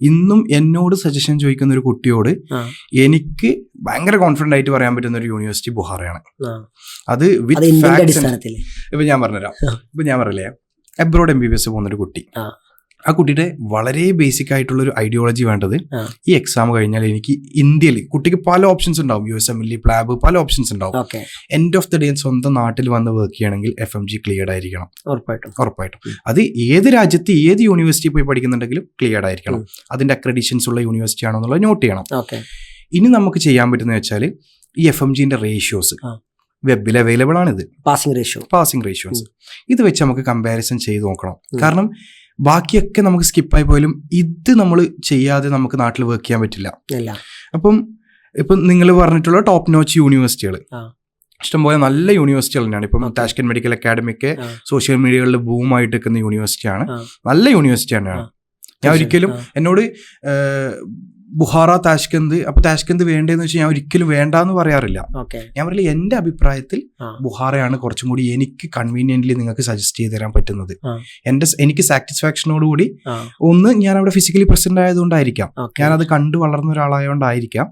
ഇന്നും എന്നോട് സജഷൻ ചോദിക്കുന്ന ഒരു കുട്ടിയോട് എനിക്ക് ഭയങ്കര കോൺഫിഡന്റ് ആയിട്ട് പറയാൻ പറ്റുന്ന ഒരു യൂണിവേഴ്സിറ്റി ബുഹാറയാണ്. അത് വിത്ത് ഫാക്ട്സ് ഇപ്പൊ ഞാൻ പറഞ്ഞുതരാം. ഇപ്പൊ ഞാൻ പറയില്ലേ abroad M B B S പോകുന്ന ഒരു കുട്ടി. ആ. കുട്ടിയുടെ വളരെ ബേസിക് ആയിട്ടുള്ള ഒരു ഐഡിയോളജി വേണ്ടത് ഈ എക്സാം കഴിഞ്ഞാൽ എനിക്ക് ഇന്ത്യയിൽ കുട്ടിക്ക് പല ഓപ്ഷൻസ് ഉണ്ടാവും. U S M L PLAB പല ഓപ്ഷൻസ് ഉണ്ടാവും. എൻഡ് ഓഫ് ദി ഡേ സ്വന്തം നാട്ടിൽ വന്ന് വർക്ക് ചെയ്യണമെങ്കിൽ എഫ് എം ജി ക്ലിയർഡ് ആയിരിക്കണം. ഉറപ്പായിട്ടും. ഉറപ്പായിട്ടും. അത് ഏത് രാജ്യത്ത് ഏത് യൂണിവേഴ്സിറ്റി പോയി പഠിക്കുന്നുണ്ടെങ്കിലും ക്ലിയർഡ് ആയിരിക്കണം. അതിന്റെ അക്രഡിഷൻസ് ഉള്ള യൂണിവേഴ്സിറ്റി ആണോ എന്നുള്ളത് നോട്ട് ചെയ്യണം. ഇനി നമുക്ക് ചെയ്യാൻ പറ്റുന്ന വെച്ചാൽ ഈ എഫ് എം ജിന്റെ റേഷ്യോസ്. വെബിൽ അവൈലബിൾ ആണ് ഇത് പാസിംഗ് റേഷ്യോ പാസിംഗ് റേഷ്യോസ് ഇത് വെച്ച് നമുക്ക് കമ്പാരിസൺ ചെയ്ത് നോക്കണം. കാരണം ബാക്കിയൊക്കെ നമുക്ക് സ്കിപ്പായി പോയാലും ഇത് നമ്മൾ ചെയ്യാതെ നമുക്ക് നാട്ടിൽ വർക്ക് ചെയ്യാൻ പറ്റില്ല. അപ്പം ഇപ്പം നിങ്ങൾ പറഞ്ഞിട്ടുള്ള ടോപ്പ് നോച്ച് യൂണിവേഴ്സിറ്റികൾ. ഇഷ്ടംപോലെ നല്ല യൂണിവേഴ്സിറ്റികൾ തന്നെയാണ്. ഇപ്പം താഷ്കൻ മെഡിക്കൽ അക്കാഡമിക്ക്. സോഷ്യൽ മീഡിയകളിൽ ബൂമായിട്ട് നിൽക്കുന്ന യൂണിവേഴ്സിറ്റിയാണ് നല്ല യൂണിവേഴ്സിറ്റി തന്നെയാണ് ഞാൻ ഒരിക്കലും എന്നോട് ബുഹാറ താഷ്കന്ത് അപ്പൊ താഷ്കന്ത് വേണ്ടെന്ന് വെച്ചാൽ ഞാൻ ഒരിക്കലും വേണ്ട എന്ന് പറയാറില്ല ഞാൻ പറയില്ല എന്റെ അഭിപ്രായത്തിൽ ബുഹാറയാണ് കുറച്ചും കൂടി എനിക്ക് കൺവീനിയന്റ്ലി നിങ്ങൾക്ക് സജസ്റ്റ് ചെയ്ത് തരാൻ പറ്റുന്നത്. എന്റെ എനിക്ക് സാറ്റിസ്ഫാക്ഷനോട് കൂടി ഒന്ന് ഞാൻ അവിടെ ഫിസിക്കലി പ്രസന്റ് ആയതുകൊണ്ടായിരിക്കാം. ഞാൻ ഞാനത് കണ്ടു വളർന്ന ഒരാളായതുകൊണ്ടായിരിക്കാം